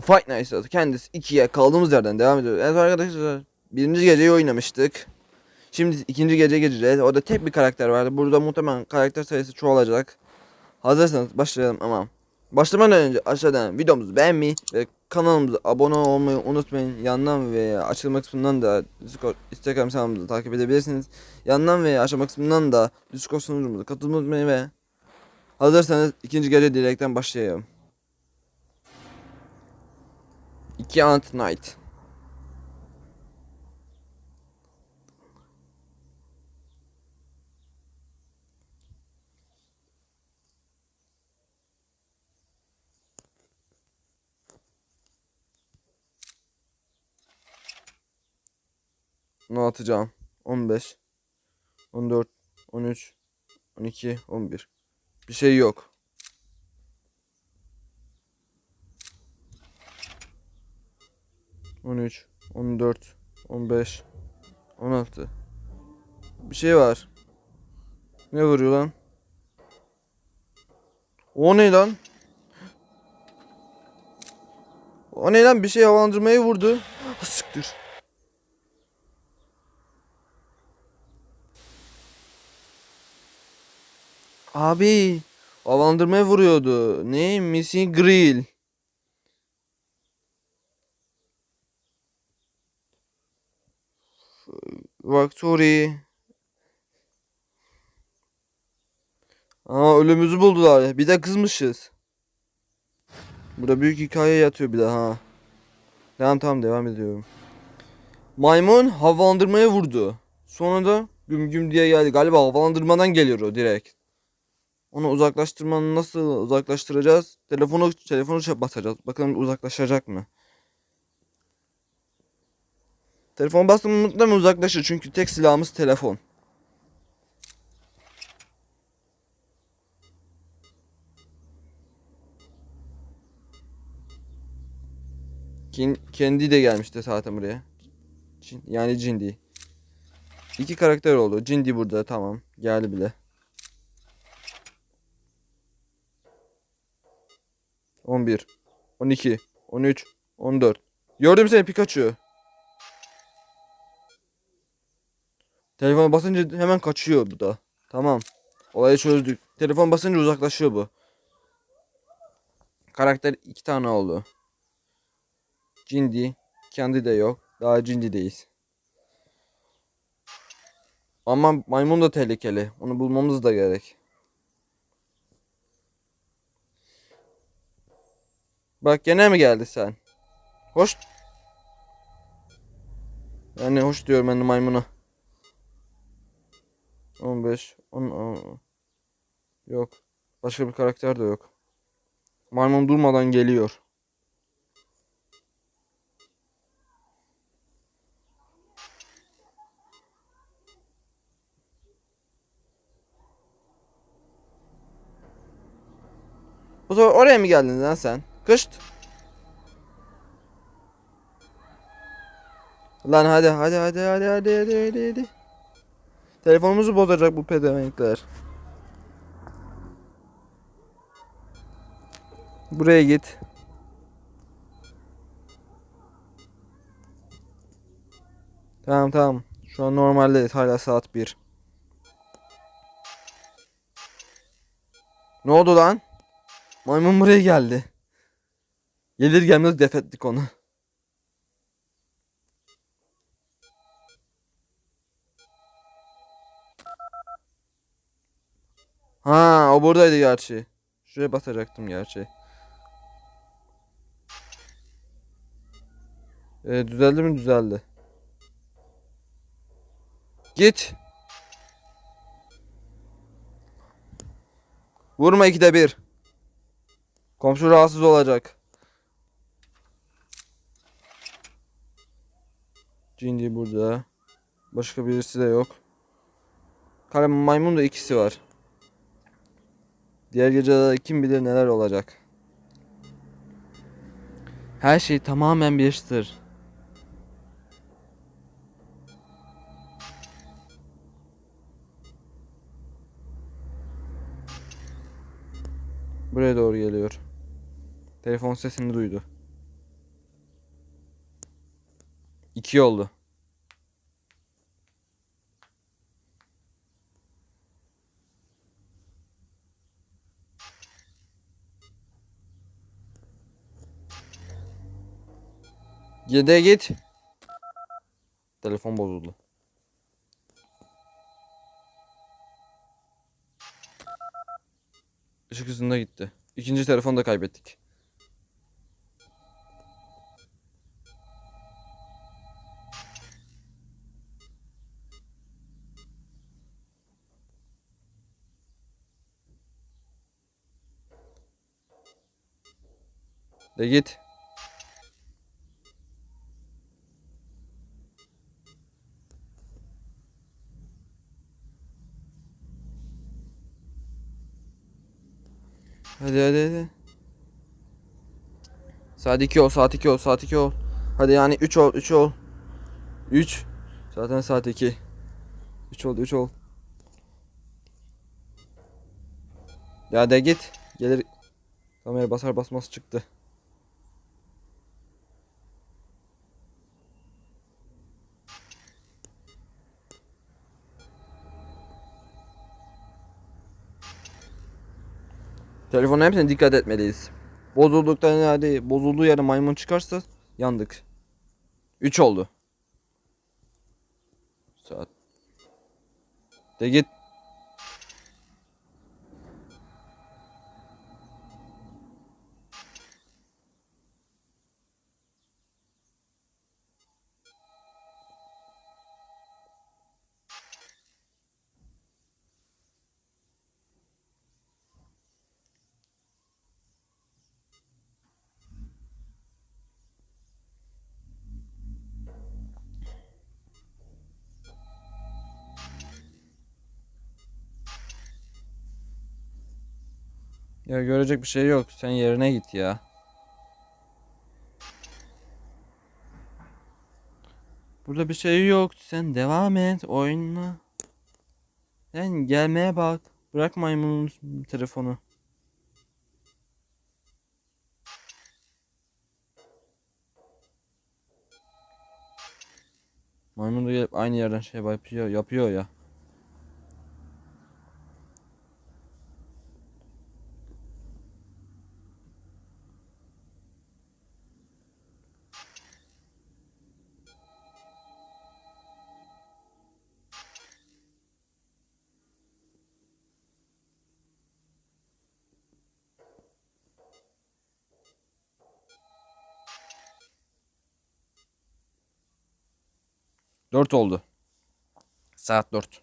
Fight Night'ta kendisi ikiye kaldığımız yerden devam ediyoruz. Evet arkadaşlar birinci geceyi oynamıştık. Şimdi ikinci gece geçeceğiz. Orada tek bir karakter vardı. Burada muhtemelen karakter sayısı çoğalacak. Hazırsanız başlayalım ama. Başlamadan önce aşağıdan videomuzu beğenmeyi ve kanalımıza abone olmayı unutmayın. Yandan ve açılma kısmından da Discord, Instagram hesabımızı takip edebilirsiniz. Yandan ve açılma kısmından da Discord sunucumuza katılmayı unutmayın ve hazırsanız ikinci gece direkten başlayalım. 2 Ant Night. Ne atacağım? 15 14 13 12 11 Bir şey yok. On üç, on dört, on beş, on altı. Bir şey var. Ne vuruyor lan? O ne lan? O ne lan? Bir şey havalandırmayı vurdu. Ah, Siktir. Abi havalandırmaya vuruyordu. Ne? Missing Grill. Victory. Aa ölümümüzü buldular. Bir de kızmışız. Burada büyük hikaye yatıyor bir daha. Tamam tamam devam ediyorum. Maymun havalandırmaya vurdu. Sonra da güm güm diye geldi. Galiba havalandırmadan geliyor o direkt. Onu uzaklaştırmanı nasıl uzaklaştıracağız? Telefonu telefonu şey basacağız. Bakalım uzaklaşacak mı? Telefon bastığımızda mı uzaklaşır? Çünkü tek silahımız telefon. Kendi de gelmişti zaten buraya. Yani Cindi. İki karakter oldu. Cindi burada tamam. Geldi bile. 11 12 13 14 Gördüm seni Pikachu. Telefona basınca hemen kaçıyor bu da. Tamam. Olayı çözdük. Telefon basınca uzaklaşıyor bu. Karakter iki tane oldu. Cindi. Kendi de yok. Daha Cindi'deyiz. Ama maymun da tehlikeli. Onu bulmamız da gerek. Bak gene mi geldi sen? Hoş. Yani hoş diyorum ben de maymuna. 15, 10, 10. Yok. Başka bir karakter de yok. Maymun durmadan geliyor. Bu sefer oraya mı geldin lan sen? Kışt. Lan hadi hadi hadi hadi hadi hadi hadi. hadi. Telefonumuzu bozacak bu pedevenkler. Buraya git. Tamam tamam. Şu an normaldeyiz. Hala saat 1. Ne oldu lan? Maymun buraya geldi. Gelir gelmez def ettik onu. Ha, o buradaydı gerçi. Şuraya basacaktım gerçi. Ee, düzeldi mi? Düzeldi. Git. Vurma ikide bir. Komşu rahatsız olacak. Cindy burada. Başka birisi de yok. Kale maymun da ikisi var. Diğer gece kim bilir neler olacak. Her şey tamamen bir sır. Buraya doğru geliyor. Telefon sesini duydu. İki oldu. Yediye git. Telefon bozuldu. Işık hızında gitti. İkinci telefonu da kaybettik. De git. Hadi hadi hadi. Saat 2 ol, saat 2 ol, saat 2 ol. Hadi yani 3 ol, 3 ol. 3. Zaten saat 2. 3 oldu, 3 ol. Ya de git. Gelir. Kamera basar basmaz çıktı. Telefonun hepsine dikkat etmeliyiz. Bozulduktan yani bozulduğu yere maymun çıkarsa yandık. 3 oldu. Saat. De git. Ya görecek bir şey yok. Sen yerine git ya. Burada bir şey yok. Sen devam et. Oyna. Sen gelmeye bak. Bırak maymunun telefonu. Maymun da gelip aynı yerden şey yapıyor, yapıyor ya. Dört oldu. Saat dört.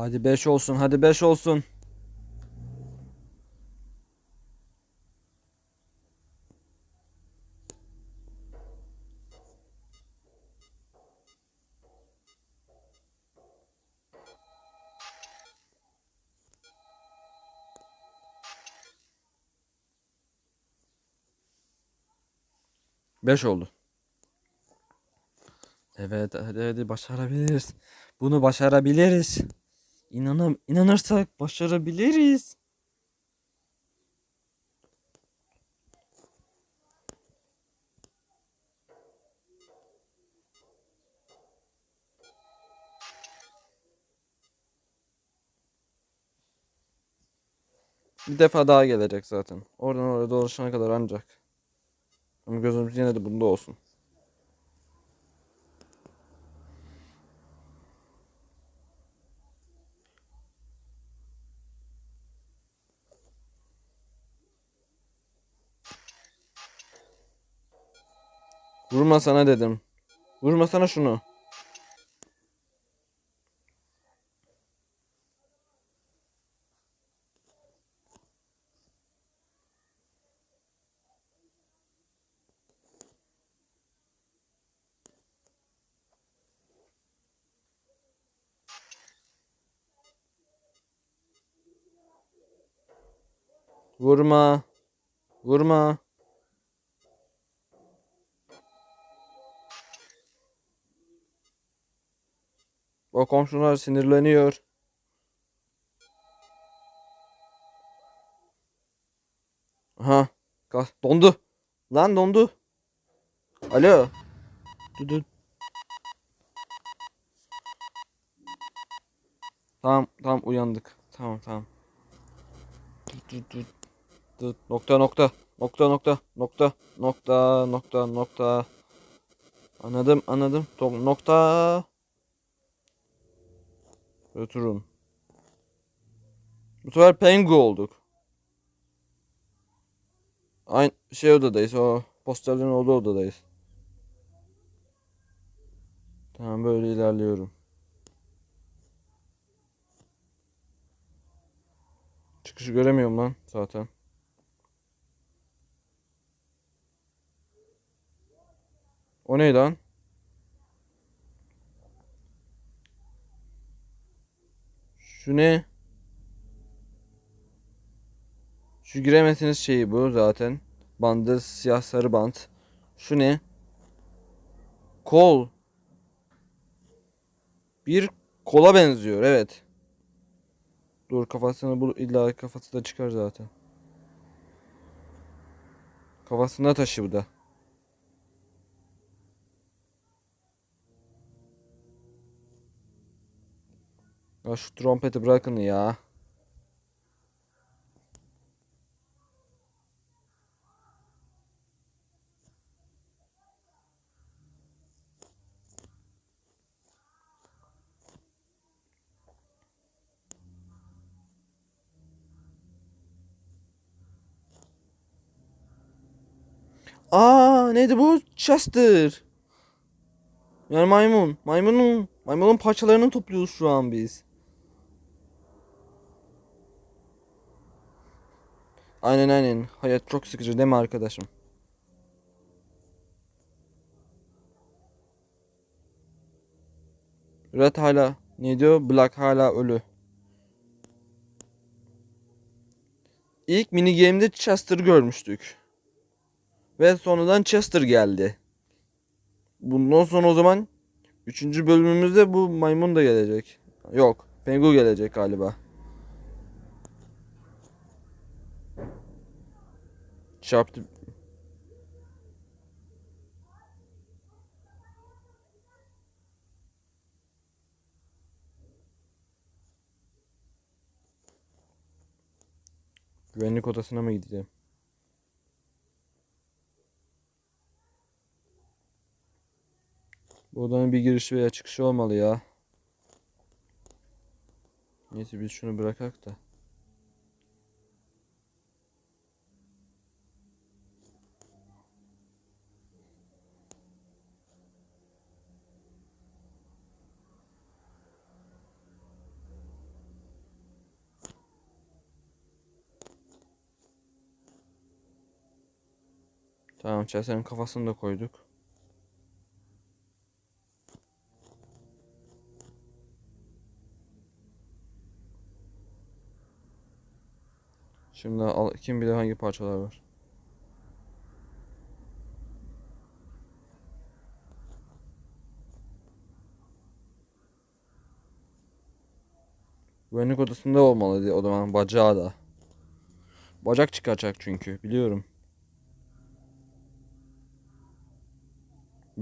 Hadi 5 olsun. Hadi 5 olsun. Beş oldu. Evet, hadi hadi başarabiliriz. Bunu başarabiliriz. İnanam inanırsak başarabiliriz. bir defa daha gelecek zaten. Oradan oraya dolaşana kadar ancak. Ama gözümüz yine de bunda olsun. Vurma sana dedim. Vurma sana şunu. Vurma. Vurma. O komşular sinirleniyor. Aha. Dondu. Lan dondu. Alo. Dur. Tamam tamam uyandık. Tamam tamam. Nokta nokta. Nokta nokta. Nokta nokta nokta nokta. Anladım anladım. Nokta. Götürün. Bu sefer Pengu olduk. Aynı şey odadayız. O posterlerin olduğu odadayız. Tamam böyle ilerliyorum. Çıkışı göremiyorum lan zaten. O ne lan? Şu ne? Şu giremezsiniz şeyi bu zaten. Bandı siyah sarı bant. Şu ne? Kol. Bir kola benziyor evet. Dur kafasını bul illa kafası da çıkar zaten. Kafasında taşı bu da. Ya şu trompeti bırakın ya. Aa neydi bu? Chester. Yani maymun. Maymunun maymunun parçalarını topluyoruz şu an biz. Aynen aynen. Hayat çok sıkıcı değil mi arkadaşım? Red hala ne diyor? Black hala ölü. İlk mini game'de Chester'ı görmüştük. Ve sonradan Chester geldi. Bundan sonra o zaman 3. bölümümüzde bu maymun da gelecek. Yok, Pengu gelecek galiba. Çarptı. Güvenlik odasına mı gideceğim? Bu odanın bir girişi veya çıkışı olmalı ya. Neyse biz şunu bırakak da. Tamam Chelsea'nin kafasını da koyduk. Şimdi al, kim bilir hangi parçalar var. Güvenlik odasında olmalıydı o zaman bacağı da. Bacak çıkacak çünkü biliyorum.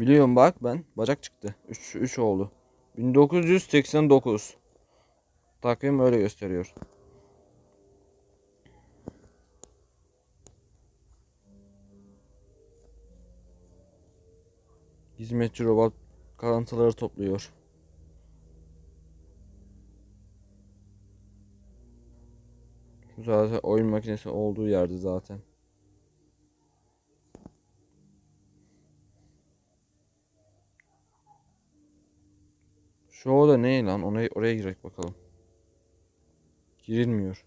Biliyorum bak ben. Bacak çıktı. 3, 3 oldu. 1989. Takvim öyle gösteriyor. Hizmetçi robot kalıntıları topluyor. Zaten oyun makinesi olduğu yerde zaten. Şu oda ne lan? Ona, oraya girek bakalım. Girilmiyor.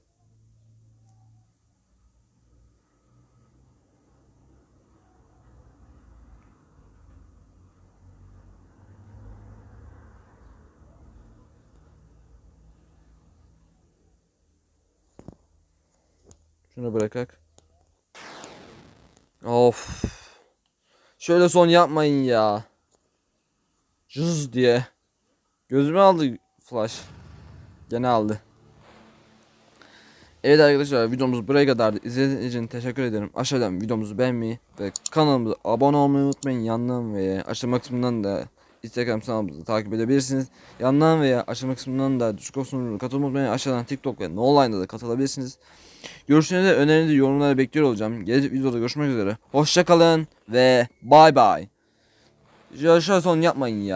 Şunu bırakak. Of. Şöyle son yapmayın ya. Cız diye. Gözüme aldı flash. Gene aldı. Evet arkadaşlar videomuz buraya kadardı. İzlediğiniz için teşekkür ederim. Aşağıdan videomuzu beğenmeyi ve kanalımıza abone olmayı unutmayın. Yandan veya aşağıma kısmından da Instagram kanalımızı takip edebilirsiniz. Yandan veya aşağıma kısmından da Discord sunucuna katılmayı unutmayın. Aşağıdan TikTok ve Noonline'da da katılabilirsiniz. Görüşlerinizi önerinizi yorumlara bekliyor olacağım. Gelecek videoda görüşmek üzere. Hoşça kalın ve bay bay. Ya şöyle son yapmayın ya.